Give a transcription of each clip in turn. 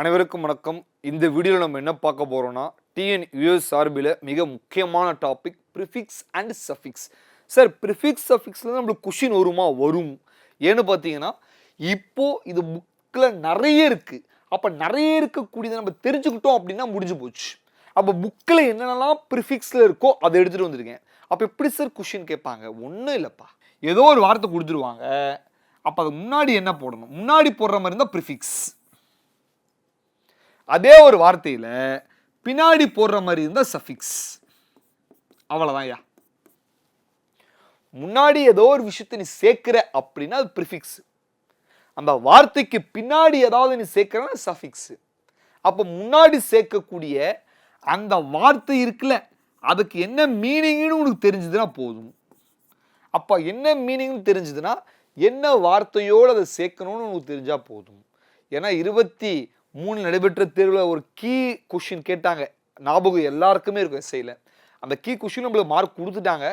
அனைவருக்கும் வணக்கம். இந்த வீடியோவில் நம்ம என்ன பார்க்க போகிறோம்னா டிஎன் யூஎஸ் சார்பில் மிக முக்கியமான topic prefix and suffix sir prefix சஃபிக்ஸில் நம்மளுக்கு கொஷின் வருமா? வரும். ஏன்னு பார்த்தீங்கன்னா இப்போ இது புக்கில் நிறைய இருக்குது அப்போ நிறைய இருக்கக்கூடியதை நம்ம தெரிஞ்சுக்கிட்டோம் அப்படின்னா முடிஞ்சு போச்சு. அப்போ புக்கில் என்னென்னலாம் ப்ரிஃபிக்ஸில் இருக்கோ அதை எடுத்துகிட்டு வந்திருக்கேன். அப்போ எப்படி சார் கொஷின் கேட்பாங்க? ஒன்றும் இல்லைப்பா. ஏதோ ஒரு வார்த்தை கொடுத்துருவாங்க. அப்போ அது முன்னாடி என்ன போடணும்? முன்னாடி போடுற மாதிரி இருந்தால் ப்ரிஃபிக்ஸ் அதே ஒரு வார்த்தையில் பின்னாடி போடுற மாதிரி இருந்தால் சஃபிக்ஸ் அவ்வளோதான் ஐயா. முன்னாடி ஏதோ ஒரு விஷயத்தை நீ சேர்க்கிற அப்படின்னா அது ப்ரிஃபிக்ஸ் அந்த வார்த்தைக்கு பின்னாடி ஏதாவது நீ சேர்க்கிறனா சஃபிக்ஸ் அப்போ முன்னாடி சேர்க்கக்கூடிய அந்த வார்த்தை இருக்குல்ல அதுக்கு என்ன மீனிங்னு உனக்கு தெரிஞ்சதுன்னா போதும். அப்போ என்ன மீனிங்னு தெரிஞ்சதுன்னா என்ன வார்த்தையோடு அதை சேர்க்கணும்னு உனக்கு தெரிஞ்சால் போதும். ஏன்னா இருபத்தி மூணு நடைபெற்ற தேர்வில் ஒரு கீ கொஷின் கேட்டாங்க. ஞாபகம் எல்லாருக்குமே இருக்கும் எஸ்ஐயில் அந்த கீ கொஷின் நம்மளுக்கு மார்க் கொடுத்துட்டாங்க.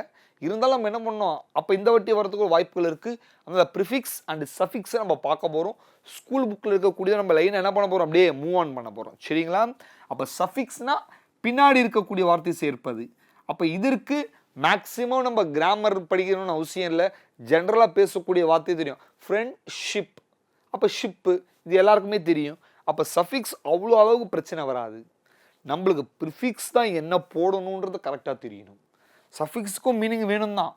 இருந்தாலும் நம்ம என்ன பண்ணோம்? அப்போ இந்த வாட்டி வரதுக்கு ஒரு வாய்ப்புகள் இருக்குது அந்த ப்ரிஃபிக்ஸ் அண்ட் சஃபிக்ஸை நம்ம பார்க்க போகிறோம் ஸ்கூல் புக்கில் இருக்கக்கூடிய நம்ம லைனை என்ன பண்ண போகிறோம் அப்படியே மூவ் ஆன் பண்ண போகிறோம் சரிங்களா? அப்போ சஃபிக்ஸ்னால் பின்னாடி இருக்கக்கூடிய வார்த்தை சேர்ப்பது. அப்போ இதற்கு மேக்ஸிமம் நம்ம கிராமர் படிக்கணும்னு அவசியம் இல்லை. ஜென்ரலாக பேசக்கூடிய வார்த்தை தெரியும். ஃப்ரெண்ட்ஷிப் அப்போ ஷிப்பு இது எல்லாருக்குமே தெரியும். அப்போ சஃபிக்ஸ் அவ்வளோ அளவுக்கு பிரச்சனை வராது. நம்மளுக்கு ப்ரிஃபிக்ஸ் தான் என்ன போடணுன்றது கரெக்டாக தெரியணும். சஃபிக்ஸுக்கும் மீனிங் வேணும் தான்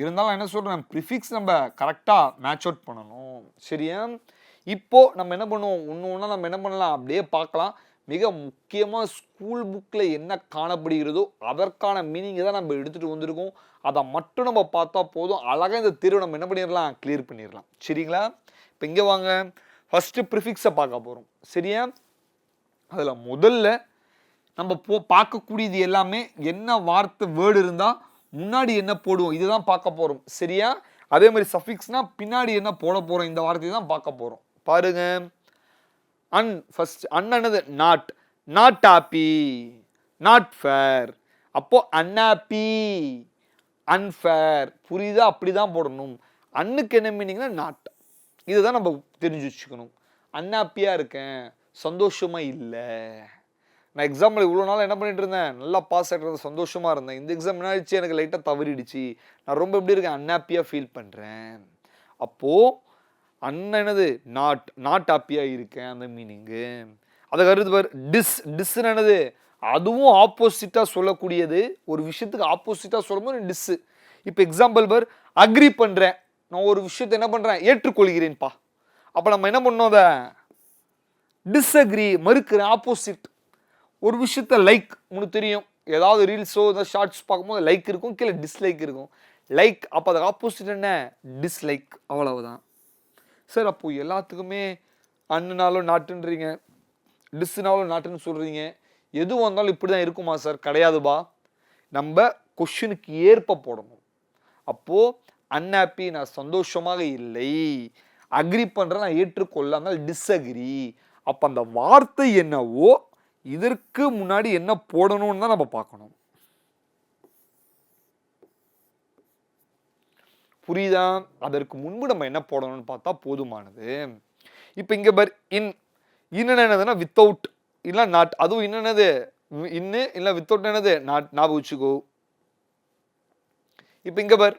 இருந்தாலும் என்ன சொல்கிறேன் ப்ரிஃபிக்ஸ் நம்ம கரெக்டாக மேட்ச் அவுட் பண்ணணும். சரியா? இப்போது நம்ம என்ன பண்ணுவோம்? ஒன்று ஒன்றா நம்ம என்ன பண்ணலாம்? அப்படியே பார்க்கலாம். மிக முக்கியமாக ஸ்கூல் புக்கில் என்ன காணப்படுகிறதோ அதற்கான மீனிங்கை தான் நம்ம எடுத்துகிட்டு வந்திருக்கோம். அதை மட்டும் நம்ம பார்த்தா போதும். அழகாக இந்த தேர்வை நம்ம என்ன பண்ணிடலாம்? கிளியர் பண்ணிடலாம். சரிங்களா? இப்போ இங்கே வாங்க. ஃபஸ்ட்டு ப்ரிஃபிக்ஸை பார்க்க போகிறோம் சரியா? அதில் முதல்ல நம்ம போ பார்க்கக்கூடியது எல்லாமே என்ன வார்த்தை வேர்டு இருந்தால் முன்னாடி என்ன போடுவோம் இதுதான் பார்க்க போகிறோம் சரியா? அதே மாதிரி சஃபிக்ஸ்னா பின்னாடி என்ன போட போகிறோம் இந்த வார்த்தையை தான் பார்க்க போகிறோம் பாருங்க. Un first அன்னது not not happy not fair அப்போ அன்ஹாப்பி அன்ஃபேர் புரியுதா? அப்படி தான் போடணும். அன்னுக்கு என்ன மீனிங்னா நாட் இதை தான் நம்ம தெரிஞ்சு வச்சுக்கணும். அன்ஹாப்பியாக இருக்கேன். சந்தோஷமாக இல்லை. நான் எக்ஸாம்பிள் இவ்வளோ நாள் என்ன பண்ணிட்டு இருந்தேன்? நல்லா பாஸ் ஆகிட்டு சந்தோஷமாக இருந்தேன். இந்த எக்ஸாம் என்ன ஆயிடுச்சு எனக்கு லைட்டாக தவறிடுச்சு. நான் ரொம்ப எப்படி இருக்கேன்? அன்ஹாப்பியாக ஃபீல் பண்ணுறேன் அப்போது அண்ணன் என்னது? நாட் நாட் ஹாப்பியாக இருக்கேன் அந்த மீனிங்கு அதை கருது பாரு. டிஸ் டிஸ்ன்னு என்னது? அதுவும் ஆப்போசிட்டாக சொல்லக்கூடியது. ஒரு விஷயத்துக்கு ஆப்போசிட்டாக சொல்லும்போது டிஸ்ஸு இப்போ எக்ஸாம்பிள் பார். அக்ரி பண்ணுறேன் நான் ஒரு விஷயத்தை என்ன பண்ணுறேன் ஏற்றுக்கொள்கிறேன்ப்பா அப்போ நம்ம என்ன பண்ணோம் அதை? டிஸ்அக்ரி மறுக்கிறேன் ஆப்போசிட் ஒரு விஷயத்த லைக் உனக்கு தெரியும். ஏதாவது ரீல்ஸோ ஏதாவது ஷார்ட்ஸ் பார்க்கும்போது லைக் இருக்கும் கீழே டிஸ்லைக் இருக்கும். லைக் அப்போ அதுக்கு ஆப்போசிட் என்ன? டிஸ்லைக் அவ்வளவுதான். சார் அப்போ எல்லாத்துக்குமே அண்ணுனாலும் நாட்டுன்றீங்க டிஸ்னாலும் நாட்டுன்னு சொல்கிறீங்க எது வந்தாலும் இப்படி தான் இருக்குமா சார் கிடையாதுபா. நம்ம கொஷினுக்கு ஏற்ப போடணும். அப்போது அன்ஹாப்பி நான் சந்தோஷமாக இல்லை. அக்ரி பண்ணுறேன் நான் ஏற்றுக்கொள்ளாமல் டிஸ்அக்ரி அப்போ அந்த வார்த்தை என்னவோ இதற்கு முன்னாடி என்ன போடணும்னு தான் நம்ம பார்க்கணும். புரியுதா? அதற்கு முன்பு நம்ம என்ன போடணும்னு பார்த்தா போதுமானது. இப்போ இங்கே பர் இன் இன்னும் என்னதுன்னா வித்தவுட் இல்லை நாட் அதுவும் என்னென்னது இன்னு இல்லை வித்தவுட் என்னது? நாட் ஞாபகம் வச்சுக்கோ. இப்போ இங்கே பர்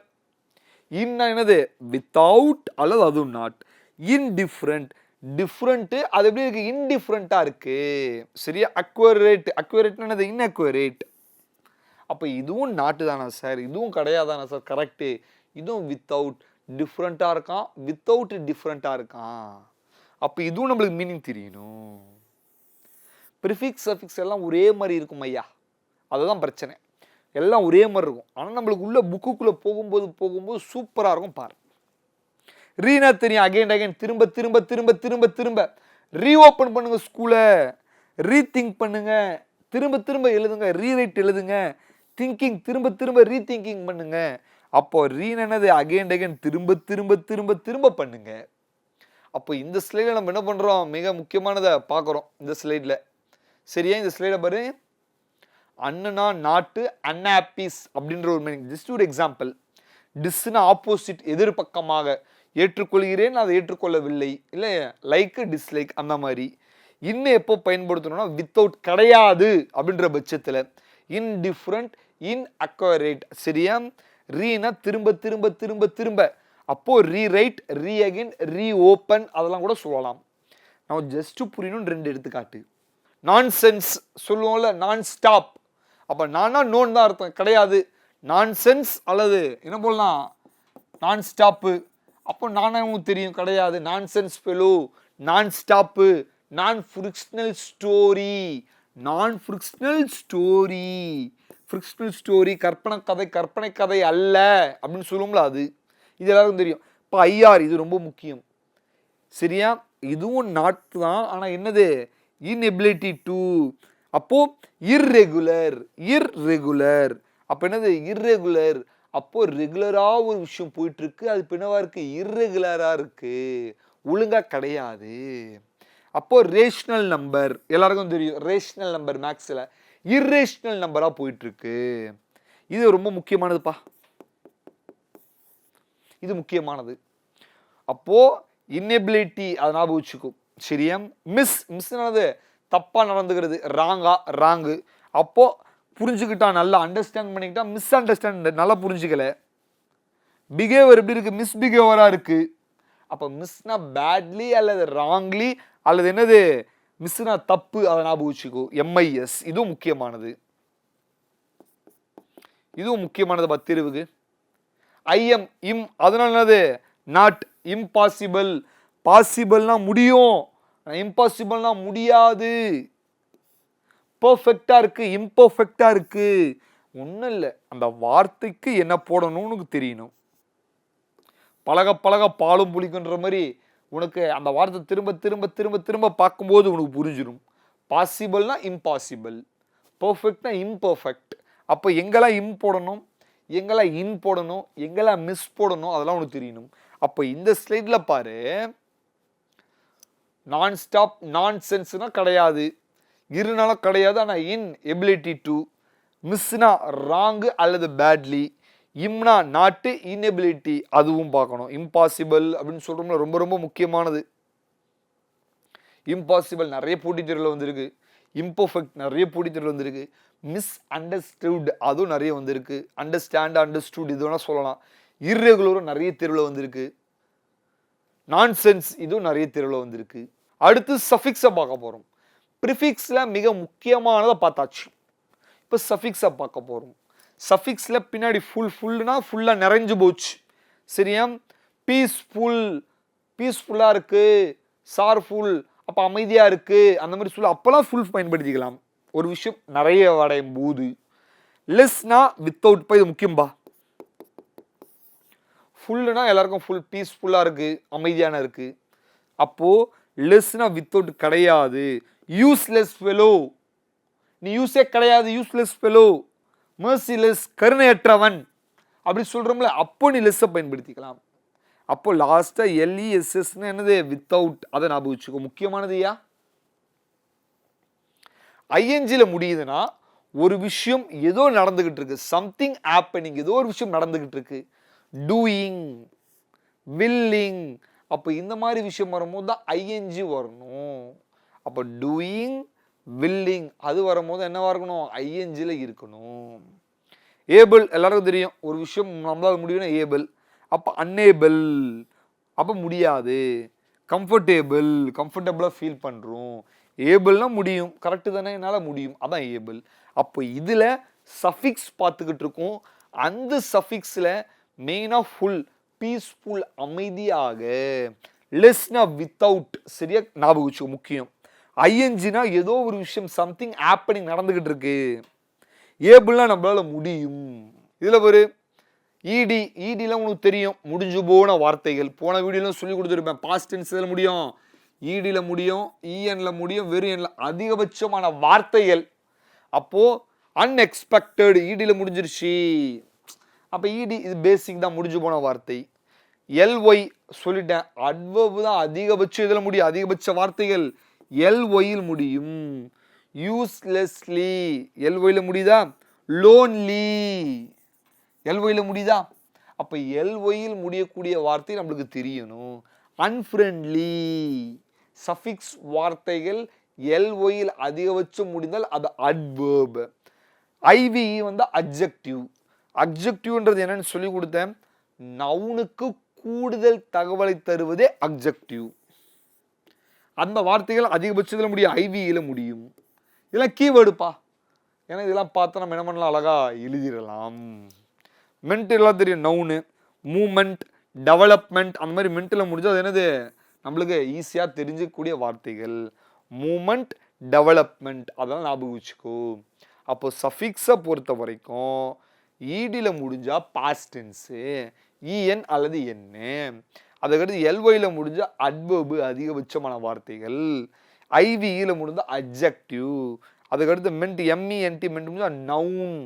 இன்னா என்னது? வித்தவுட் அல்லது அதுவும் நாட் இன்டிஃப்ரெண்ட் டிஃப்ரெண்ட்டு அது எப்படி இருக்குது இன்டிஃப்ரெண்ட்டாக இருக்குது சரியா? அக்வரேட் அக்வரேட்னு என்னது? இன்அக்வரேட் அப்போ இதுவும் நாட்டு தானா சார் இதுவும் கிடையாதானா சார் கரெக்டு இதுவும் வித்தவுட் டிஃப்ரெண்ட்டாக இருக்கான். வித்தவுட் டிஃப்ரெண்ட்டாக இருக்கான். அப்போ இதுவும் நம்மளுக்கு மீனிங் தெரியணும். ப்ரிஃபிக்ஸ் சஃபிக்ஸ் எல்லாம் ஒரே மாதிரி இருக்கும் ஐயா. அதுதான் பிரச்சனை. எல்லாம் ஒரே மாதிரி இருக்கும். ஆனால் நம்மளுக்கு உள்ள புக்குக்குள்ளே போகும்போது போகும்போது சூப்பராக இருக்கும் பாரு. ரீனா தெரியும் அகைன் அகைன் திரும்ப திரும்ப திரும்ப திரும்ப திரும்ப. ரீஓப்பன் பண்ணுங்கள் ஸ்கூலை ரீதிங்க் பண்ணுங்கள் திரும்ப திரும்ப எழுதுங்க. ரீரைட் எழுதுங்க. திங்கிங் திரும்ப திரும்ப ரீதிங்கிங் பண்ணுங்கள் அப்போ ரீன் என்னது? அகைன் அகைன் திரும்ப திரும்ப திரும்ப திரும்ப பண்ணுங்க. அப்போ இந்த ஸ்லைடில் நம்ம என்ன பண்ணுறோம் மிக முக்கியமானதை பார்க்குறோம் இந்த ஸ்லைடில் சரியா? இந்த ஸ்லைடை பாரு. அண்ணுனா நாட்டு அன்ஹாப்பீஸ் அப்படின்ற ஒரு மீனிங் ஜஸ்ட் ஒரு எக்ஸாம்பிள் டிஸ்னா ஆப்போசிட் எதிர்பக்கமாக ஏற்றுக்கொள்கிறேன் அதை ஏற்றுக்கொள்ளவில்லை. இல்லை லைக்கு டிஸ்லைக் அந்த மாதிரி. இன்னும் எப்போ பயன்படுத்தணும்னா வித்தவுட் கிடையாது அப்படின்ற பட்சத்தில். இன்டிஃப்ரெண்ட் இன் அக்வரேட் சரியா? ரீனா திரும்ப திரும்ப திரும்ப திரும்ப. அப்போது rewrite re again re open அதெல்லாம் கூட சொல்லலாம். நம்ம ஜஸ்ட்டு புரியணும்னு ரெண்டு எடுத்துக்காட்டு. நான் சென்ஸ் சொல்லுவோம்ல நான் ஸ்டாப் அப்போ நானா நோன் தான் அர்த்தம். கிடையாது. நான் சென்ஸ் அல்லது என்ன போடலாம் நான் ஸ்டாப்பு அப்போ நானாகவும் தெரியும். கிடையாது. Nonsense fellow non stop non fictional story non fictional story fictional story கற்பனை கதை கற்பனை கதை அல்ல அப்படின்னு சொல்லுவோம்ல அது. இது எல்லாருக்கும் தெரியும். இப்போ ஐஆர் இது ரொம்ப முக்கியம். சரியா? இதுவும் நாட்டு தான். ஆனால் என்னது? இன்எபிலிட்டி டு அப்போ இர்ரெகுலர் இர்ரெகுலர் அப்போ என்னது? இர்ரெகுலர் அப்போ ரெகுலராக ஒரு விஷயம் போயிட்டு இருக்கு அது இப்போ என்னவா இருக்கு இர்ரெகுலராக இருக்கு. ஒழுங்கா கிடையாது. அப்போ ரேஷ்னல் நம்பர் எல்லாருக்கும் தெரியும். ரேஷ்னல் நம்பர் மேக்ஸில் இர்ரேஷ்னல் நம்பராக போயிட்டு இருக்கு இது ரொம்ப முக்கியமானதுப்பா. இது முக்கியமானது. அப்போ இன்னெபிலிட்டி அதை ஞாபகம் வச்சுக்கும் சரியா? மிஸ் மிஸ்னானது தப்பாக நடந்துக்கிறது. ராங்கா ராங்கு அப்போது புரிஞ்சுக்கிட்டா நல்லா அண்டர்ஸ்டாண்ட் பண்ணிக்கிட்டா மிஸ் அண்டர்ஸ்டாண்ட் நல்லா புரிஞ்சுக்கல. பிஹேவியர் எப்படி இருக்குது மிஸ் பிஹேவியராக இருக்குது அப்போ மிஸ்னா பேட்லி அல்லது ராங்லி அல்லது என்னது? மிஸ்னா தப்பு அதை ஞாபகம் வச்சுக்கோ. எம்ஐஎஸ் இதுவும் முக்கியமானது. இதுவும் முக்கியமானது பத்திரிவுக்கு ஐஎம் இம் அதனால என்னது? நாட் இம்பாசிபிள் பாசிபிள்னா முடியும். இம்பாசிபிள்னா முடியாது. பர்ஃபெக்டாக இருக்குது இம்பர்ஃபெக்டாக இருக்குது ஒன்றும் இல்லை. அந்த வார்த்தைக்கு என்ன போடணும்னு உனக்கு தெரியணும். பழக பழக பாலும் புளிக்குன்ற மாதிரி உனக்கு அந்த வார்த்தை திரும்ப திரும்ப திரும்ப திரும்ப பார்க்கும்போது உனக்கு புரிஞ்சிடும் பாசிபிள்னா இம்பாசிபிள் பர்ஃபெக்ட்னா இம்பர்ஃபெக்ட் அப்போ எங்கெல்லாம் இம் போடணும்? எங்கெல்லாம் இன் போடணும்? எங்கெல்லாம் மிஸ் போடணும்? அதெல்லாம் உனக்கு தெரியணும். அப்போ இந்த ஸ்லைடில் பாரு. நான் ஸ்டாப் நான் சென்ஸ்னால் கிடையாது. இருனாலும் கிடையாது ஆனால் இன் எபிலிட்டி டு மிஸ்னா ராங்கு அல்லது பேட்லி இம்னா நாட்டு இன்எபிலிட்டி அதுவும் பார்க்கணும். இம்பாசிபிள் அப்படின்னு சொல்கிறோம்ல ரொம்ப ரொம்ப முக்கியமானது. இம்பாசிபிள் நிறைய போட்டித் தேர்வில் வந்திருக்கு. இம்பர்ஃபெக்ட் நிறைய போட்டித் தேர்வில் வந்திருக்கு. மிஸ் அண்டர்ஸ்டூட் அதுவும் நிறைய வந்திருக்கு. அண்டர்ஸ்டாண்ட் அண்டர்ஸ்டூட் இது வேணால் சொல்லலாம். இர்ரெகுலரும் நிறைய தேர்வில் வந்திருக்கு. நான்சென்ஸ் இதுவும் நிறைய தேர்வில் வந்திருக்கு. அடுத்து சஃபிக்ஸை பார்க்க போகிறோம் ப்ரிஃபிக்ஸில் மிக முக்கியமானதை பார்த்தாச்சு. இப்போ சஃபிக்ஸை பார்க்க போகிறோம் சஃபிக்ஸில் பின்னாடி ஃபுல் ஃபுல்னா ஃபுல்லாக நிறைஞ்சு போச்சு. சரியா? பீஸ்ஃபுல் பீஸ்ஃபுல்லாக இருக்குது சார்ஃபுல் அப்போ அமைதியாக இருக்குது அந்த மாதிரி சொல்ல அப்போல்லாம் ஃபுல் பயன்படுத்திக்கலாம். ஒரு விஷயம் நிறைய அடையும் போது. லெஸ்னா வித்தவுட் பா இது முக்கியம்பா ஃபுல்லுனா எல்லாருக்கும் ஃபுல் பீஸ்ஃபுல்லாக இருக்குது அமைதியான இருக்குது அப்போது லெஸ்னா வித்தவுட் கிடையாது. யூஸ்லெஸ் ஃபெலோ நீ யூஸே கிடையாது யூஸ்லெஸ் ஃபெலோ மர்சிலெஸ் கருணையற்றவன். அப்படி சொல்கிறோம்ல அப்போ நீ லெஸ்ஸை பயன்படுத்திக்கலாம். அப்போ லாஸ்ட்டாக எல்இஎஸ்எஸ்னு என்னது? வித்தவுட் அதை ஞாபகம் வச்சுக்கோ. முக்கியமானது ஐயா ஐஎன்ஜியில் முடியுதுன்னா ஒரு விஷயம் ஏதோ நடந்துக்கிட்டு இருக்கு. சம்திங் ஆப்பனிங் ஏதோ ஒரு விஷயம் நடந்துக்கிட்டு இருக்கு. டூயிங் வில்லிங் அப்போ இந்த மாதிரி விஷயம் வரும்போது தான் ஐஎன்ஜி வரணும். அப்போ டூயிங் வில்லிங் அது வரும்போது என்னவாக இருக்கணும்? ஐஎன்ஜியில் இருக்கணும். ஏபிள் எல்லாருக்கும் தெரியும். ஒரு விஷயம் நம்மளால் முடியும்னா ஏபிள் அப்போ அன்னேபிள் அப்போ முடியாது. கம்ஃபர்டேபிள் கம்ஃபர்டபுளாக ஃபீல் பண்ணுறோம் ஏபிள்னால் முடியும். கரெக்டு தானே? என்னால் முடியும். அதான் ஏபிள் அப்போ இதில் சஃபிக்ஸ் பார்த்துக்கிட்டு இருக்கோம். அந்த சஃபிக்ஸில் மெயினாக ஃபுல் பீஸ்ஃபுல் அமைதியாக லெஸ்னா வித்தவுட் சரியா ஞாபகம் வச்சுக்கோ முக்கியம். ஐஎன்ஜினா ஏதோ ஒரு விஷயம் சம்திங் ஹேப்பனிங் நடந்துக்கிட்டு இருக்கு. ஏபிள்னா நம்மளால முடியும். இதில் ஒரு இடி இடிலாம் உனக்கு தெரியும். முடிஞ்சு போன வார்த்தைகள். போன வீடியோலாம் சொல்லி கொடுத்துருப்பேன். பாஸ்ட் டென்ஸ் இதில் முடியும். இடியில் முடியும் இஎன்ல முடியும் வெறும் எண்ணில் அதிகபட்சமான வார்த்தைகள். அப்போது அன்எக்ஸ்பெக்டட் இடியில் முடிஞ்சிருச்சு. அப்போ இடி இது பேசிக் தான் முடிஞ்சு போன வார்த்தை. எல்ஒய் சொல்லிட்டேன். அட்வர்ப் தான் அதிகபட்சம் இதில் முடியும். அதிகபட்ச வார்த்தைகள் எல்ஒயில் முடியும். யூஸ்லெஸ்லி எல்ஒயில் முடியுதா? லோன்லி எல்ஒயில் முடியுதா? அப்போ எல்ஒயில் முடியக்கூடிய வார்த்தை நம்மளுக்கு தெரியணும். அன்ஃப்ரெண்ட்லி சஃபிக்ஸ் வார்த்தைகள் எல்ஒயில் அதிகபட்சம் முடிந்தால் அது அட்வேர்ப் ஐவிஇ வந்து அப்ஜெக்டிவ் அப்ஜெக்டிவ்ன்றது என்னன்னு சொல்லி கொடுத்தேன். நவுனுக்கு கூடுதல் தகவலை தருவதே அப்ஜெக்டிவ் அந்த வார்த்தைகள் அதிகபட்சத்தில் முடியும் ஐவியில் முடியும். இதெல்லாம் கீவேர்டுப்பா ஏன்னா இதெல்லாம் பார்த்தா நம்ம என்ன பண்ணலாம்? அழகாக எழுதிடலாம். மென்ட் எல்லாம் தெரியும் நவுனு மூமெண்ட் டெவலப்மெண்ட் அந்த மாதிரி மென்ட்டில் முடிஞ்சால் அது என்னது? நம்மளுக்கு ஈஸியாக தெரிஞ்சக்கூடிய வார்த்தைகள். மூமெண்ட் டெவலப்மெண்ட் அதெல்லாம் ஞாபகம் வச்சுக்கோ. அப்போ சஃபிக்ஸை பொறுத்த வரைக்கும் ஈடியில் முடிஞ்சால் பாஸ்ட் டென்ஸு இஎன் அல்லது என்ன அதுக்கடுத்து எல்ஒயில் முடிஞ்சால் அட்வர்பு அதிகபட்சமான வார்த்தைகள். ஐவியில் முடிஞ்சால் அப்ஜெக்டிவ் அதுக்கடுத்து ment M E N T ment முடிஞ்சால் நவுன்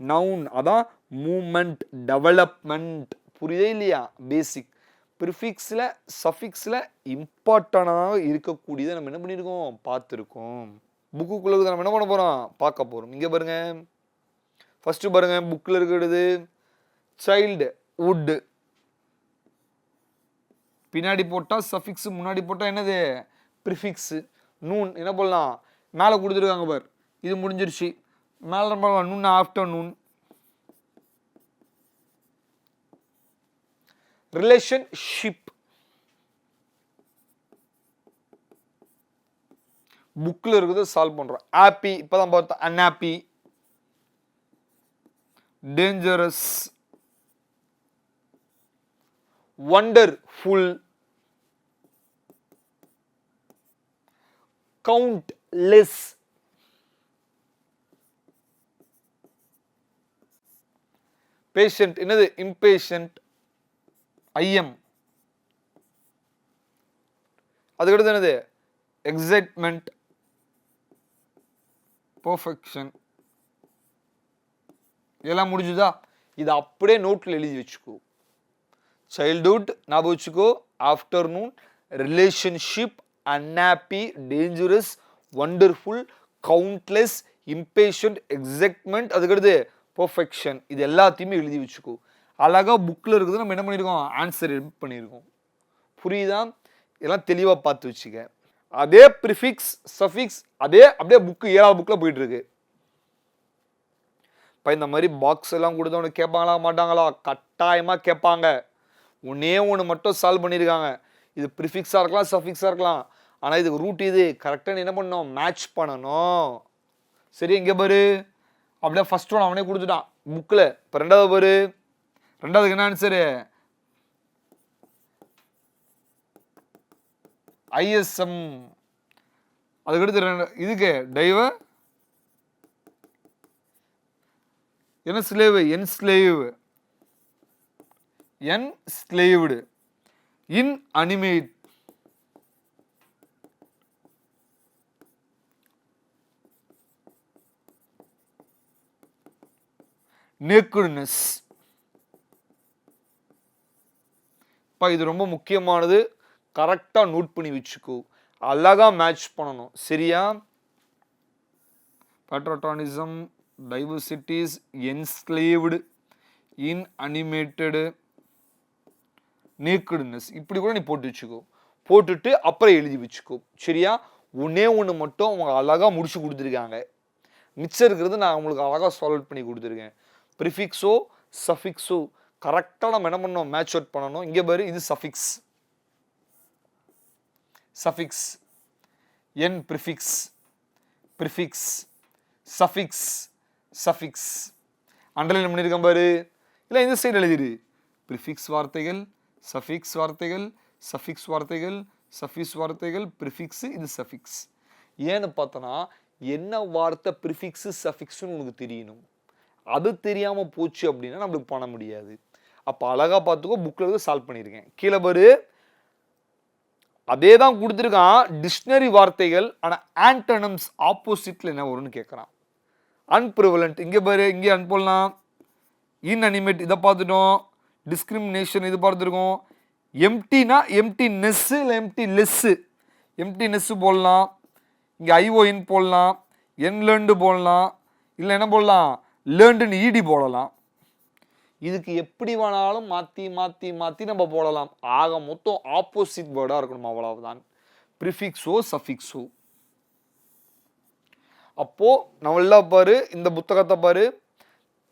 நவுன் அதான் மூமெண்ட் டெவலப்மெண்ட் புரியுதே இல்லையா? பேசிக் ப்ரிஃபிக்ஸில் சஃபிக்ஸில் இம்பார்ட்டனாக இருக்கக்கூடியதை நம்ம என்ன பண்ணியிருக்கோம் பார்த்துருக்கோம். புக்குக்குள்ளே நம்ம என்ன பண்ண போகிறோம் பார்க்க போகிறோம் இங்கே பாருங்கள் ஃபஸ்ட்டு பாருங்கள் புக்கில் இருக்கிறது சைல்டு வுட்டு பின்னாடி போட்டால் சஃபிக்ஸு முன்னாடி போட்டால் என்னது? ப்ரிஃபிக்ஸு நூன் என்ன பண்ணலாம் மேலே கொடுத்துருக்காங்க பார். இது முடிஞ்சிருச்சு. மேலே பண்ணலாம் நூன் ஆஃப்டர் நூன் ரிலேஷன்ஷிப் புக்கில் இருக்கிறத சால்வ் பண்ணுறோம் ஹாப்பி இப்போ தான் பார்த்தோம். Unhappy dangerous wonderful countless patient என்னது? இம்பேஷண்ட் ஐஎம் அதுக்கடுத்து என்னது? எக்ஸைட்மெண்ட் பர்ஃபெக்ஷன் இதெல்லாம் முடிஞ்சுதா? இதை அப்படியே நோட்டில் எழுதி வச்சுக்கோ. சைல்டுஹுட் ஞாபகம் வச்சுக்கோ. Afternoon relationship unhappy dangerous wonderful countless impatient excitement அதுக்கடுத்து பர்ஃபெக்ஷன் இது எல்லாத்தையுமே எழுதி வச்சுக்கோ. அழகாக புக்கில் இருக்குது நம்ம என்ன பண்ணியிருக்கோம் ஆன்சர் பண்ணியிருக்கோம் புரியுதா? இதெல்லாம் தெளிவாக பார்த்து வச்சுக்க. அதே ப்ரிஃபிக்ஸ் சஃபிக்ஸ் அதே அப்படியே புக்கு ஏழாவது புக்கில் போயிட்டுருக்கு இப்போ இந்த மாதிரி பாக்ஸ் எல்லாம் கொடுத்தவனு கேட்பாங்களா மாட்டாங்களா? கட்டாயமாக கேட்பாங்க. ஒன்னே ஒன்று மட்டும் சால்வ் பண்ணியிருக்காங்க இது ப்ரிஃபிக்ஸாக இருக்கலாம் சஃபிக்ஸாக இருக்கலாம். ஆனால் இதுக்கு ரூட் இது. கரெக்டாக என்ன பண்ணணும்? மேட்ச் பண்ணணும். சரி இங்கே பாரு. அப்படியே ஃபஸ்ட் ஒன் அவனே கொடுத்துட்டான். புக்கில் இப்போ ரெண்டாவது பாரு. ரெண்டாவதுக்கு என்ன ஆன்சரு ஐஎஸ்எம் அதுக்கடுத்து ரெண்டு இதுக்கு டைவர் என்ன slave enslave enslaved inanimate nakedness இப்போ இது ரொம்ப முக்கியமானது. கரெக்டாக நோட் பண்ணி வச்சுக்கோ. அழகா மேட்ச் பண்ணணும். சரியா? Patriotism diversities enslaved in animated nakedness. இப்படி கூட நீ போட்டு வச்சுக்கோ. போட்டுட்டு அப்புறம் எழுதி வச்சுக்கோ. சரியா? ஒன்றே ஒன்று மட்டும் அவங்க அழகாக முடிச்சு கொடுத்துருக்காங்க. மிச்சம் இருக்கிறது நான் அவங்களுக்கு அழகாக சால்வ் பண்ணி கொடுத்துருக்கேன். ப்ரிஃபிக்ஸோ சஃபிக்ஸோ. கரெக்டாக நம்ம என்ன பண்ணோம் மேட்ச் அவுட் பண்ணணும். இங்கே பாரு இது சஃபிக்ஸ். சஃபிக்ஸ். என் prefix. Prefix. Suffix. Suffix underline பண்ணியிருக்கேன் பாரு. இல்லை இந்த சைடு எழுதிடு ப்ரிஃபிக்ஸ் வார்த்தைகள் சஃபிக்ஸ் வார்த்தைகள் சஃபிக்ஸ் வார்த்தைகள் சஃபிக்ஸ் வார்த்தைகள் ப்ரிஃபிக்ஸு இது சஃபிக்ஸ் ஏன்னு பார்த்தோன்னா என்ன வார்த்தை ப்ரிஃபிக்ஸு சஃபிக்ஸ்னு உனக்கு தெரியணும். அது தெரியாமல் போச்சு அப்படின்னா நம்மளுக்கு பண்ண முடியாது. அப்போ அழகாக பார்த்துக்கோ புக்கில் இருந்து சால்வ் பண்ணியிருக்கேன் கீழே பாரு. அதே தான் கொடுத்துருக்கான் டிக்ஷனரி வார்த்தைகள் ஆனால் ஆண்டனம்ஸ் ஆப்போசிட்டில் என்ன வரும்னு கேட்குறான் அன்ப்ரிவலண்ட் இங்கே பாரு இங்கே அனுப்பலாம் இன்அனிமேட் இதை பார்த்துட்டோம். டிஸ்கிரிமினேஷன் இது பார்த்துருக்கோம். எம்டினா எம்டி நெஸ்ஸு இல்லை எம்டி லெஸ்ஸு எம்டி நெஸ்ஸு போடலாம். இங்கே ஐஓஎன் போடலாம். என்லேர்ண்டு போடலாம். இல்லை என்ன போடலாம்? லேர்ண்டுன்னு ஈடி போடலாம். இதுக்கு எப்படி வேணாலும் மாற்றி மாற்றி மாற்றி நம்ம போடலாம். ஆக மொத்தம் ஆப்போசிட் வேர்டாக இருக்கணும் அவ்வளவுதான். ப்ரிஃபிக்ஸோ சஃபிக்ஸோ அப்போது நல்லா பாரு இந்த புத்தகத்தை பாரு.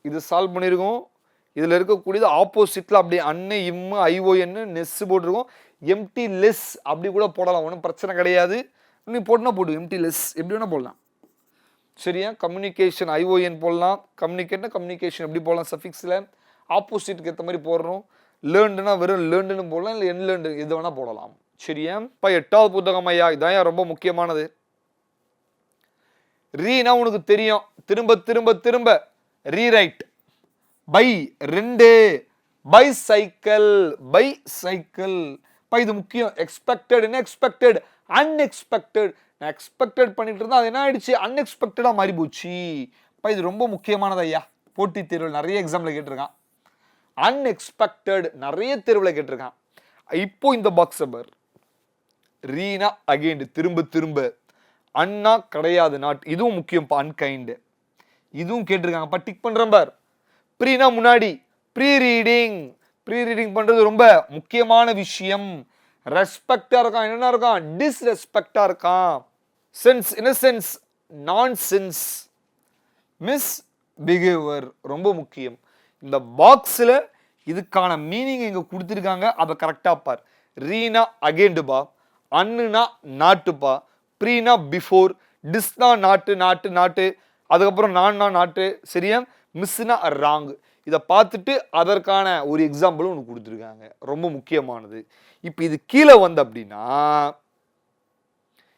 இது சால்வ் பண்ணியிருக்கோம் இதில் இருக்கக்கூடியது ஆப்போசிட்டில் அப்படி அன்னு இம்மு ஐஓஎன்னு நெஸ்ஸு போட்டிருக்கோம். எம்டி லெஸ் அப்படி கூட போடலாம் ஒன்றும் பிரச்சனை கிடையாது. நீ போட்டுனா போடு எம்டி லெஸ் எப்படி வேணால் போடலாம். சரியா? கம்யூனிகேஷன் ஐஓஎன் போடலாம். கம்யூனிகேட்னா கம்யூனிகேஷன் எப்படி போடலாம்? சஃபிக்ஸில் ஆப்போசிட்டுக்கு ஏற்ற மாதிரி போடுறோம். லேர்ண்டுனா வெறும் லேர்ண்டுன்னு போடலாம் இல்லை என் லேர்ண்டு எது வேணால் போடலாம். சரியா? இப்போ எட்டாவது புத்தகம் ஐயா இதான் ரொம்ப முக்கியமானது. ரீனா உனக்கு தெரியும். திரும்ப திரும்ப திரும்ப. ரீரைட் பை ரெண்டு. பை சைக்கிள் பை சைக்கிள் இப்போ இது முக்கியம். எக்ஸ்பெக்டட் என்ன எக்ஸ்பெக்டட் அன்எக்ஸ்பெக்டட் நான் எக்ஸ்பெக்டட் பண்ணிட்டு இருந்தா அது என்ன ஆயிடுச்சு? அன்எக்ஸ்பெக்டடாக மாறி போச்சு. இப்போ இது ரொம்ப முக்கியமானது ஐயா. போட்டித் தேர்வில் நிறைய எக்ஸாமில் கேட்டிருக்கான். அன்எக்ஸ்பெக்டட் நிறைய தேர்வில் கேட்டிருக்கான். இப்போ இந்த பாக்ஸ் பர். ரீனா அகைண்டு திரும்ப திரும்ப. அண்ணா கிடையாது நாட் இதுவும் முக்கியம் அன்கைண்டு இதுவும் கேட்டிருக்காங்க. பா டிக் பண்ணுறேன் பார். ப்ரீனா முன்னாடி ப்ரீ ரீடிங் ப்ரீ ரீடிங் பண்ணுறது ரொம்ப முக்கியமான விஷயம். ரெஸ்பெக்டாக இருக்கான். என்னென்ன இருக்கான்? டிஸ்ரெஸ்பெக்டாக இருக்கான். சென்ஸ் என்ன sense nonsense misbehaviour ரொம்ப முக்கியம். இந்த பாக்ஸில் இதுக்கான மீனிங் இங்கே கொடுத்துருக்காங்க. அதை கரெக்டாக பார். ரீனா அகேண்டுபா அண்ணுனா நாட்டுப்பா ப்ரீனா பிஃபோர் டிஸ்னா நாட்டு நாட்டு நாட்டு அதுக்கப்புறம் நான்னா நாட்டு சரியா? மிஸ்னா ராங் இதை பார்த்துட்டு அதற்கான ஒரு எக்ஸாம்பிளும் ஒன்று கொடுத்துருக்காங்க. ரொம்ப முக்கியமானது. இப்போ இது கீழே வந்து அப்படின்னா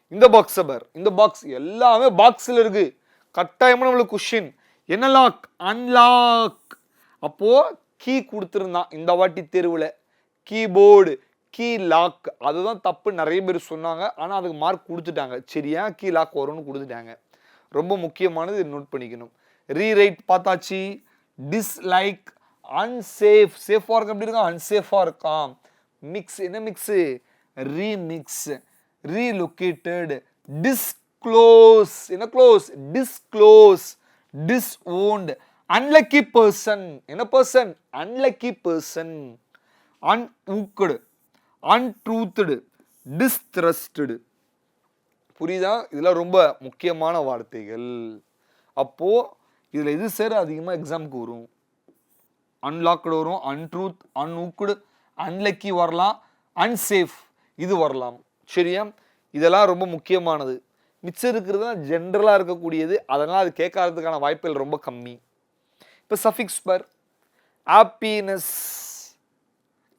இந்த பாக்ஸ் பர். இந்த பாக்ஸ் எல்லாமே பாக்ஸில் இருக்கு. கட்டாயமாக நம்மளுக்கு கொஷின் என்ன லாக் அன்லாக் அப்போ கீ கொடுத்துருந்தான். இந்த வாட்டி தெருவில். கீபோர்டு கீ லாக் அதுதான் தப்பு நிறைய பேர் சொன்னாங்க. ஆனால் அதுக்கு மார்க் கொடுத்துட்டாங்க. சரியா கீ லாக் வரும்னு கொடுத்துட்டாங்க. ரொம்ப முக்கியமானது நோட் பண்ணிக்கணும். ரீரைட் பார்த்தாச்சு. டிஸ்லைக் அன்சேஃப் சேஃபாக இருக்க எப்படி இருக்கா அன்சேஃபாக இருக்கான் மிக்ஸ் என்ன மிக்ஸு ரீமிக்ஸ் ரீலொக்கேட்டடு டிஸ்க்ளோஸ் என்ன close disclose disowned unlucky person என்ன person unlucky person unhooked untruth distrust புரியுதா? இதெல்லாம் ரொம்ப முக்கியமான வார்த்தைகள். அப்போது இதில் எது சேர அதிகமாக எக்ஸாமுக்கு வரும்? அன்லாக்டு வரும் அன்ட்ரூத் அன்ஊக்குடு அன்லக்கி வரலாம் அன்சேஃப் இது வரலாம். சரியா? இதெல்லாம் ரொம்ப முக்கியமானது. மிச்சம் இருக்கிறது தான் ஜென்ரலாக இருக்கக்கூடியது. அதனால் அது கேட்காததுக்கான வாய்ப்புகள் ரொம்ப கம்மி. இப்போ சஃபிக்ஸ் பர். ஹாப்பினஸ்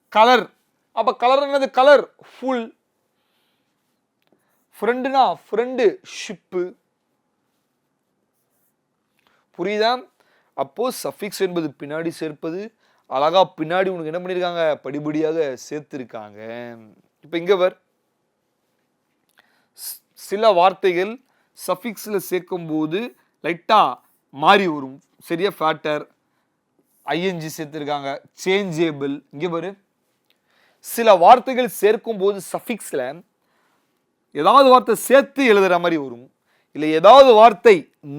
கலர் அப்போ கலர் என்னது? கலர் ஃபுல் ஃப்ரெண்டுனா ஃப்ரெண்டு ஷிப்பு புரியுதா? அப்போ சஃபிக்ஸ் என்பது பின்னாடி சேர்ப்பது அழகா பின்னாடி உனக்கு என்ன பண்ணியிருக்காங்க படிப்படியாக சேர்த்துருக்காங்க. இப்போ இங்க வர் சில வார்த்தைகள் சஃபிக்ஸில் சேர்க்கும்போது லைட்டாக மாறி வரும். சரியா? ஃபேட்டர் ஐஎன்ஜி சேர்த்துருக்காங்க. சேஞ்சேபிள் இங்கே பாரு. சில வார்த்தைகள் சேர்க்கும்போது சஃபிக்ஸில் ஏதாவது வார்த்தை சேர்த்து எழுதுகிற மாதிரி வரும். இல்லை ஏதாவது வார்த்தை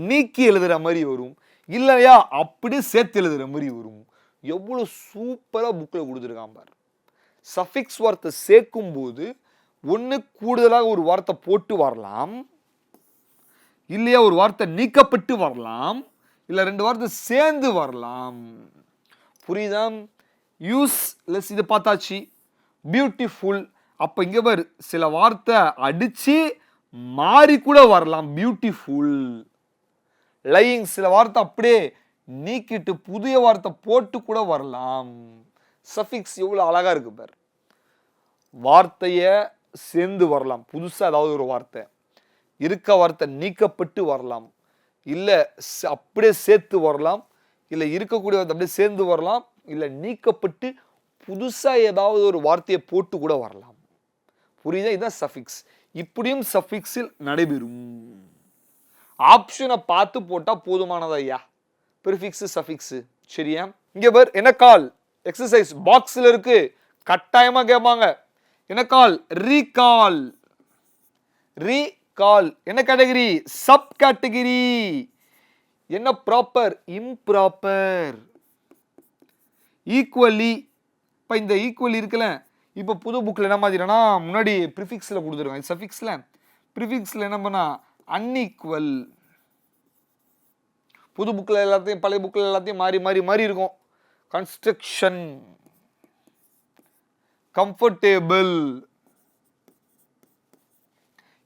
நீக்கி எழுதுகிற மாதிரி வரும். இல்லையா அப்படியே சேர்த்து எழுதுகிற மாதிரி வரும். எவ்வளோ சூப்பராக புக்கில் கொடுத்துருக்கான் பார். சஃபிக்ஸ் வார்த்தை சேர்க்கும்போது ஒன்று கூடுதலாக ஒரு வார்த்தை போட்டு வரலாம். இல்லையா ஒரு வார்த்தை நீக்கப்பட்டு வரலாம். இல்லை ரெண்டு வார்த்தை சேர்ந்து வரலாம். புரியுதா? யூஸ் லெஸ் இதை பார்த்தாச்சு. பியூட்டிஃபுல் அப்போ இங்கே பாரு சில வார்த்தை அடித்து மாறி கூட வரலாம். பியூட்டிஃபுல் லையிங் சில வார்த்தை அப்படியே நீக்கிட்டு புதிய வார்த்தை போட்டு கூட வரலாம். சஃபிக்ஸ் எவ்வளோ அழகாக இருக்கு பார். வார்த்தையை சேர்ந்து வரலாம். புதுசாக ஏதாவது ஒரு வார்த்தை. இருக்க வார்த்தை நீக்கப்பட்டு வரலாம். இல்லை அப்படியே சேர்த்து வரலாம். இல்லை இருக்கக்கூடிய வார்த்தை அப்படியே சேர்ந்து வரலாம். இல்லை நீக்கப்பட்டு புதுசாக ஏதாவது ஒரு வார்த்தையை போட்டு கூட வரலாம். புரியுதா? இதுதான் சஃபிக்ஸ் இப்படியும் சஃபிக்ஸில் நடைபெறும். ஆப்ஷனை பார்த்து போட்டால் போதுமானதா ஐயா? ப்ரிஃபிக்ஸு சஃபிக்ஸு சரியா? இங்கே பேர் என்ன கால்? எக்ஸசைஸ் பாக்ஸில் இருக்கு. கட்டாயமாக கேட்பாங்க என்ன கால்? ரீகால் ரீகால் என்ன கேட்டகரி சப் கேட்டகரி என்ன ப்ராப்பர் இம்ப்ராப்பர் ஈக்குவலி இப்போ இந்த ஈக்குவல் இருக்குல்ல இப்போ புது புக்கில் என்ன மாதிரினா முன்னாடி ப்ரிஃபிக்ஸில் கொடுத்துருக்காங்க. சஃபிக்ஸில் ப்ரிஃபிக்ஸில் என்ன பண்ணால் அன்இக்குவல் புது புக்கில் எல்லாத்தையும் பழைய புக்கில் எல்லாத்தையும் மாறி மாறி மாறி இருக்கும். கன்ஸ்ட்ரக்ஷன் கம்ஃபர்டேபிள்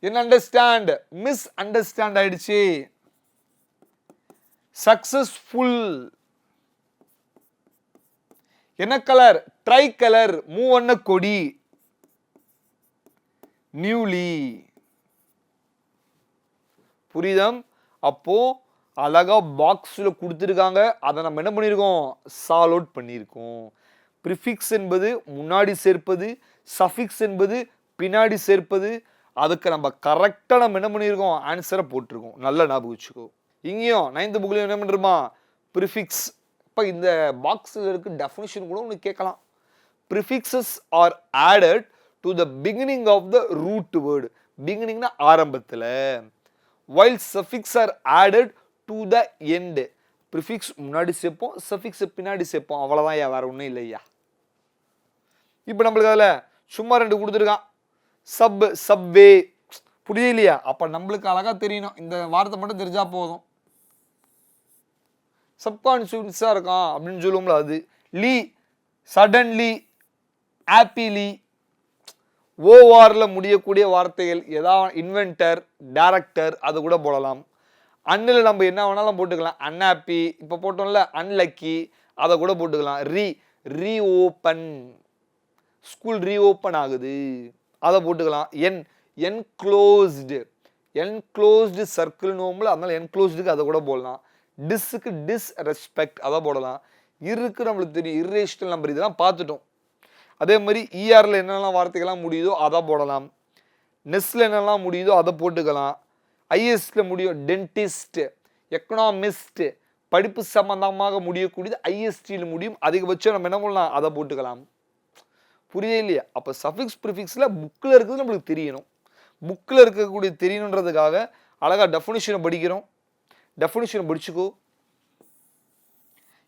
என்ன அண்டர்ஸ்டாண்ட் மிஸ் அண்டர்ஸ்டாண்ட் ஆயிடுச்சு. சக்சஸ்ஃபுல் என்ன கலர்? ட்ரை கலர் மூவண்ண கொடி. நியூலி. புரியுதம் அப்போ அழகா பாக்ஸில் கொடுத்துருக்காங்க. அதை நம்ம என்ன பண்ணியிருக்கோம் சால் அவுட் பண்ணியிருக்கோம் ப்ரிஃபிக்ஸ் என்பது முன்னாடி சேர்ப்பது சஃபிக்ஸ் என்பது பின்னாடி சேர்ப்பது. அதுக்கு நம்ம கரெக்டாக நம்ம என்ன பண்ணியிருக்கோம் ஆன்சரை போட்டிருக்கோம். நல்ல ஞாபகம் வச்சுக்கோ. இங்கேயும் நைன்த் புக்லையும் என்ன பண்ணுறோமா ப்ரிஃபிக்ஸ் இப்போ இந்த பாக்ஸில் இருக்க டெஃபினிஷன் கூட உனக்கு கேட்கலாம். Prefixes are added to the beginning of the root word பிகினிங்னா ஆரம்பத்தில். While suffix are added to the end prefix முன்னாடி சேர்ப்போம் சஃபிக்ஸ் பின்னாடி சேர்ப்போம். அவ்வளோதான் ஐயா வேற ஒன்றும் இல்லையா? இப்போ நம்மளுக்கு அதில் சும்மா ரெண்டு கொடுத்துருக்கான். சப் சப்வே புரியலையா அப்போ நம்மளுக்கு அழகாக தெரியணும். இந்த வார்த்தை மட்டும் தெரிஞ்சால் போதும். சப்கான்ஷியஸாக இருக்கான் அப்படின்னு சொல்லுவோம்ல அது. லீ சடன்லி ஆப்பிலி ஓவாரில் முடியக்கூடிய வார்த்தைகள் ஏதாவது இன்வென்டர் டேரக்டர் அது கூட போடலாம். அன்னில் நம்ம என்ன வேணாலும் போட்டுக்கலாம். அன்ஹாப்பி இப்போ போட்டோம்ல அன்லக்கி அதை கூட போட்டுக்கலாம். Re reopen school reopen ஆகுது. அதை போட்டுக்கலாம். என் என்க்ளோஸ்டு என்க்ளோஸ்டு சர்க்கிள்னு அதனால என்க்ளோஸ்டுக்கு அதை கூட போடலாம். டிஸ்ஸுக்கு டிஸ் ரெஸ்பெக்ட் அதை போடலாம். இருக்கு நம்மளுக்கு தெரியும். இர்ரேஷனல் நம்பர் இதெல்லாம் பார்த்துட்டோம். அதே மாதிரி இஆரில் என்னெல்லாம் வார்த்தைகள்லாம் முடியுதோ அதை போடலாம். நெஸ்ல என்னெல்லாம் முடியுதோ அதை போட்டுக்கலாம். ஐஎஸ்டில் முடியும் டென்டிஸ்ட்டு எக்கனாமிஸ்ட்டு படிப்பு சம்பந்தமாக முடியக்கூடியது ஐஎஸ்டியில் முடியும். அதிகபட்சம் நம்ம என்ன பண்ணலாம்? அதை போட்டுக்கலாம். புரியவே இல்லையா? அப்போ சஃபிக்ஸ் ப்ரிஃபிக்ஸில் புக்கில் இருக்கிறது நம்மளுக்கு தெரியணும். புக்கில் இருக்கக்கூடிய தெரியணுன்றதுக்காக அழகாக டெஃபினிஷனை படிக்கிறோம். டெஃபினிஷன் முடிச்சுக்கோ.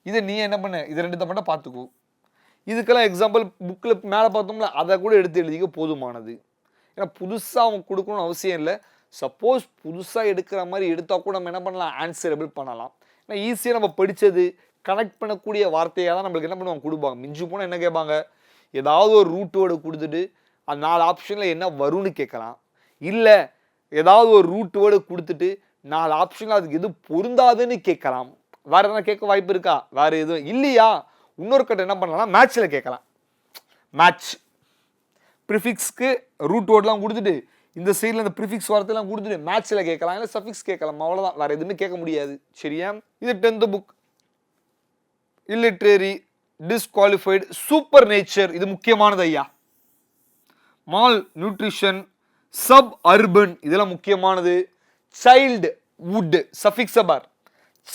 இதை நீ என்ன பண்ண? இது ரெண்டு மட்டும் பார்த்துக்கோ. இதுக்கெல்லாம் எக்ஸாம்பிள் புக்கில் மேலே பார்த்தோம்ல அதை கூட எடுத்து எழுதிக்க போதுமானது. ஏன்னா புதுசாக அவங்க கொடுக்கணும்னு அவசியம் இல்லை. சப்போஸ் புதுசாக எடுக்கிற மாதிரி எடுத்தால் கூட நம்ம என்ன பண்ணலாம்? ஆன்சரபிள் பண்ணலாம். ஏன்னா ஈஸியாக நம்ம படித்தது கனெக்ட் பண்ணக்கூடிய வார்த்தையாக தான் நம்மளுக்கு என்ன பண்ணுவாங்க? கொடுப்பாங்க. மிஞ்சு போனால் என்ன கேட்பாங்க? ஏதாவது ஒரு ரூட் வேர்டு கொடுத்துட்டு அந்த நாலு ஆப்ஷனில் என்ன வரும்னு கேட்கலாம். இல்லை ஏதாவது ஒரு ரூட் வேர்டு கொடுத்துட்டு நாலு ஆப்ஷனில் அதுக்கு எது பொருந்தாதுன்னு கேட்கலாம். வேறு எதனா கேட்க வாய்ப்பு இருக்கா? வேறு எதுவும் இல்லையா? இன்னொரு கட்ட என்ன பண்ணலாம் மேட்ச்சில் கேட்கலாம். மேட்ச் ப்ரிஃபிக்ஸ்க்கு ரூட் வேர்ட்லாம் கொடுத்துட்டு இந்த சைடில் இந்த ப்ரிஃபிக்ஸ் வார்த்தைலாம் கொடுத்துட்டு மேட்ச்சில் கேட்கலாம். இல்லை சஃபிக்ஸ் கேட்கலாம். அவ்வளோதான் வேறு எதுவுமே கேட்க முடியாது. சரியா? இது tenth book illiterate disqualified super nature இது முக்கியமானது ஐயா. மால் நியூட்ரிஷன் சப் அர்பன் இதெல்லாம் முக்கியமானது. சைல்டு வுட் சஃபிக்ஸபார்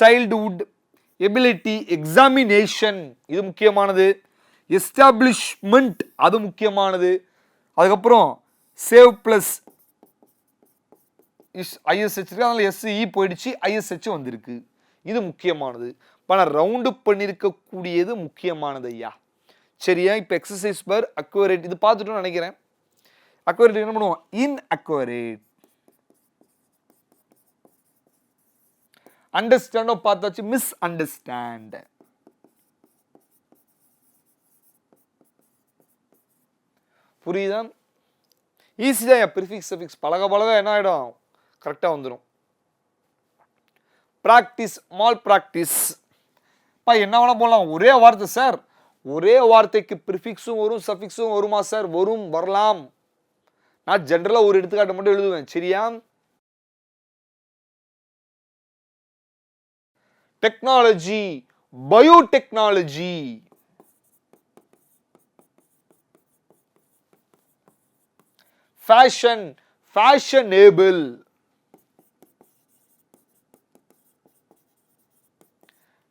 சைல்டுஹுட் சைல்டு எபிலிட்டி எக்ஸாமினேஷன் இது முக்கியமானது. எஸ்டாப்ளிஷ்மெண்ட் அது முக்கியமானது. அதுக்கப்புறம் சேவ் ப்ளஸ் இஸ் ஐஎஸ்ஹெச் இருக்கு. அதனால் எஸ்இ போயிடுச்சு ஐஎஸ்ஹெச் வந்திருக்கு. இது முக்கியமானது. பல ரவுண்டு பண்ணியிருக்கக்கூடியது முக்கியமானது ஐயா. சரியா? இப்போ எக்ஸசைஸ் பர் அக்வரேட் இது பார்த்துட்டோம்னு நினைக்கிறேன். அக்வரேட் என்ன பண்ணுவோம்? இன் அக்வரேட் அண்டர்ஸ்டாண்டோ பார்த்தாச்சு மிஸ் அண்டர்ஸ்டாண்ட் புரியுதா? ஈஸி தான் ப்ரிஃபிக்ஸ் சஃபிக்ஸ் பழக பழக என்ன ஆகிடும் கரெக்டாக வந்துடும் ப்ராக்டிஸ் மால் ப்ராக்டிஸ் பா என்ன வேணால் போடலாம். ஒரே வார்த்தை சார் ஒரே வார்த்தைக்கு ப்ரிஃபிக்ஸும் வரும் சஃபிக்ஸும் வருமா சார் வரும் வரலாம். நான் ஜென்ரலாக ஒரு எடுத்துக்காட்டு மட்டும் எழுதுவேன். சரியா? Technology biotechnology fashion fashionable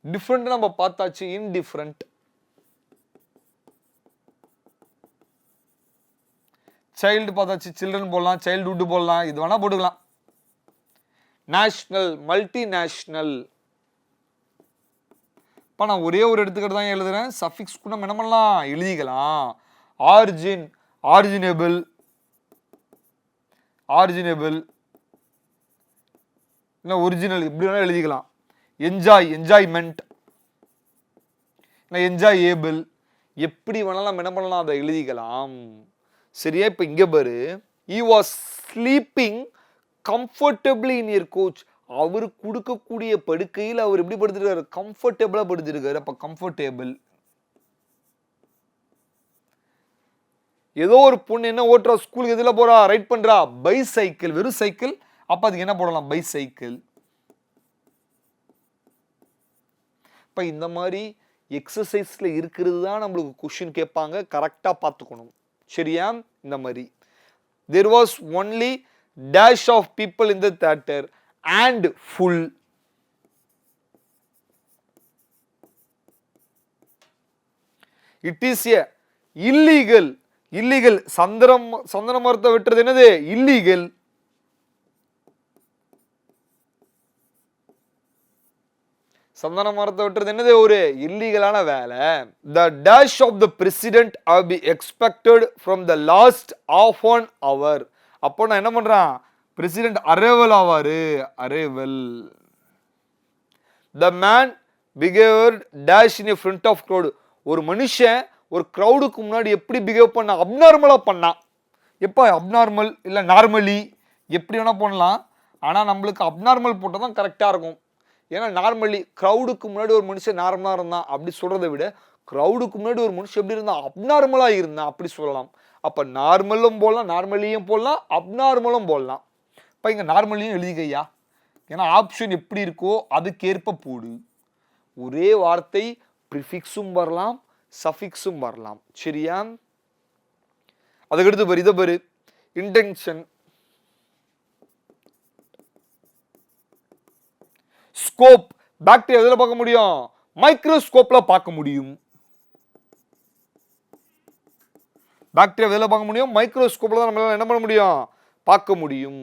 different நம்ம பார்த்தாச்சு இன்டிஃப்ரெண்ட் சைல்டு பார்த்தாச்சு சில்ட்ரன் போடலாம் சைல்டுஹுட் போடலாம் இது வேணால் போட்டுக்கலாம். நேஷ்னல் மல்டி நேஷ்னல் இப்போ நான் ஒரே ஒரு எடுத்துக்கிட்டு தான் எழுதுறேன். சஃபிக்ஸ் கூட நம்ம என்ன பண்ணலாம் எழுதிக்கலாம். ஆரிஜின் ஆரிஜினேபிள் ஆரிஜினேபிள் இல்லை ஒரிஜினல் இப்படி வேணால் எழுதிக்கலாம். என்ஜாய் என்ஜாய்மெண்ட் இல்லை என்ஜாய் ஏபிள் எப்படி வேணாலும் நம்ம என்ன பண்ணலாம் அதை எழுதிக்கலாம். சரியா? இப்போ இங்கே பாரு. He was sleeping comfortably in her couch அவர் கொடுக்கக்கூடிய படுக்கையில் அவர் எப்படி படுத்திருக்காரு? கம்ஃபர்டபுளாக படுத்திருக்காரு. அப்போ கம்ஃபர்டேபிள் ஏதோ ஒரு பொண்ணு என்ன ஓட்டுறா ஸ்கூலுக்கு எதில் போறா ரைட் பண்றா? பை சைக்கிள் வெறும் சைக்கிள் அப்போ அதுக்கு என்ன போடலாம்? பை சைக்கிள் இப்போ இந்த மாதிரி எக்ஸசைஸ்ல இருக்கிறது தான் நம்மளுக்கு கொஷின் கேட்பாங்க. கரெக்டாக பார்த்துக்கணும். சரியா? இந்த மாதிரி. There was only dash of people in the theatre and full it is a illegal illegal சந்திரம் சந்தன மரத்தை வெட்டுறது என்னது இல்லீகல் சந்தன மரத்தை வெட்டுறது என்னது ஒரு இல்லீகலான வேலை the dash of the president are be expected from the last of one hour அப்போ நான் என்ன பண்ணுறான் president arrival ஆவாரு. Arrival the man behaviour dash in front of crowd ஒரு மனுஷன் ஒரு க்ரௌடுக்கு முன்னாடி எப்படி பிஹேவ் பண்ண அப்நார்மலாக பண்ணான் எப்போ அப்நார்மல் இல்லை நார்மலி எப்படி வேணால் பண்ணலாம். ஆனால் நம்மளுக்கு அப்நார்மல் போட்டால் தான் கரெக்டாக இருக்கும். ஏன்னா நார்மலி க்ரௌடுக்கு முன்னாடி ஒரு மனுஷன் நார்மலாக இருந்தான் அப்படி சொல்கிறத விட க்ரௌடுக்கு முன்னாடி ஒரு மனுஷன் எப்படி இருந்தான் அப்நார்மலாக இருந்தான் அப்படி சொல்லலாம். அப்போ நார்மலும் போடலாம் நார்மலியும் போடலாம் அப்நார்மலும் போடலாம். இப்போ இங்கே நார்மலியும் எழுதிக்கையா? ஏன்னா ஆப்ஷன் எப்படி இருக்கோ அதுக்கேற்ப போடு. ஒரே வார்த்தை ப்ரிஃபிக்ஸும் வரலாம் சஃபிக்ஸும் வரலாம். சரியா? அதுக்கடுத்து பாரு இதை பாரு. இன்டென்ஷன் ஸ்கோப் பாக்டீரியா எதில் பார்க்க முடியும்? மைக்ரோஸ்கோப்ல பார்க்க முடியும். பாக்டீரியா எதில் பார்க்க முடியும்? மைக்ரோஸ்கோப்ல தான் நம்மளால என்ன பண்ண முடியும்? பார்க்க முடியும்.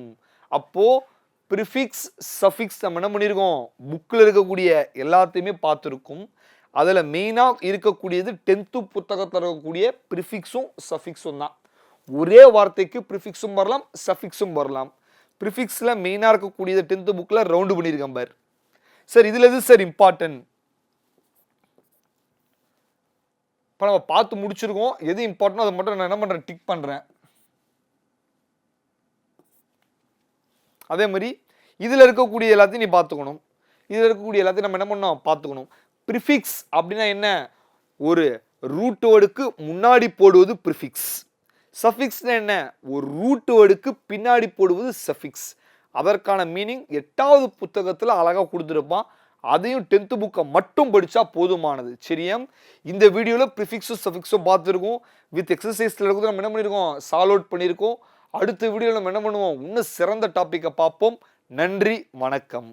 அப்போது ப்ரிஃபிக்ஸ் சஃபிக்ஸ் நம்ம என்ன பண்ணியிருக்கோம் புக்கில் இருக்கக்கூடிய எல்லாத்தையுமே பார்த்துருக்கோம். அதில் மெயினாக இருக்கக்கூடியது டென்த்து புத்தகத்தில் இருக்கக்கூடிய ப்ரிஃபிக்ஸும் சஃபிக்ஸும் தான். ஒரே வார்த்தைக்கு ப்ரிஃபிக்ஸும் வரலாம் சஃபிக்ஸும் வரலாம். ப்ரிஃபிக்ஸில் மெயினாக இருக்கக்கூடியது டென்த்து புக்கில் ரவுண்டு பண்ணியிருக்கேன் பார். சார் இதில் எது சார் இம்பார்ட்டன்ட் இப்போ நம்ம பார்த்து முடிச்சிருக்கோம். எது இம்பார்ட்டன்ட் அதை மட்டும் நான் என்ன பண்ணுறேன் டிக் பண்ணுறேன் அதே மாதிரி இதில் இருக்கக்கூடிய எல்லாத்தையும் நீ பார்த்துக்கணும். இதில் இருக்கக்கூடிய எல்லாத்தையும் நம்ம என்ன பண்ணோம் பார்த்துக்கணும். ப்ரிஃபிக்ஸ் அப்படின்னா என்ன? ஒரு ரூட் வேர்டுக்கு முன்னாடி போடுவது ப்ரிஃபிக்ஸ் சஃபிக்ஸ்னா என்ன? ஒரு ரூட் வேர்டுக்கு பின்னாடி போடுவது சஃபிக்ஸ் அதற்கான மீனிங் எட்டாவது புத்தகத்தில் அழகாக கொடுத்துருப்பான். அதையும் டென்த்து புக்கை மட்டும் படித்தா போதுமானது. சரியா? இந்த வீடியோவில் ப்ரிஃபிக்ஸும் சஃபிக்ஸும் பார்த்துருக்கோம். வித் எக்ஸசைஸில் இருக்கிறது நம்ம என்ன பண்ணியிருக்கோம் சால்வ் அவுட் பண்ணியிருக்கோம் அடுத்த வீடியோவில் நம்ம என்ன பண்ணுவோம்? இன்னும் சிறந்த டாப்பிக்கை பார்ப்போம். நன்றி வணக்கம்.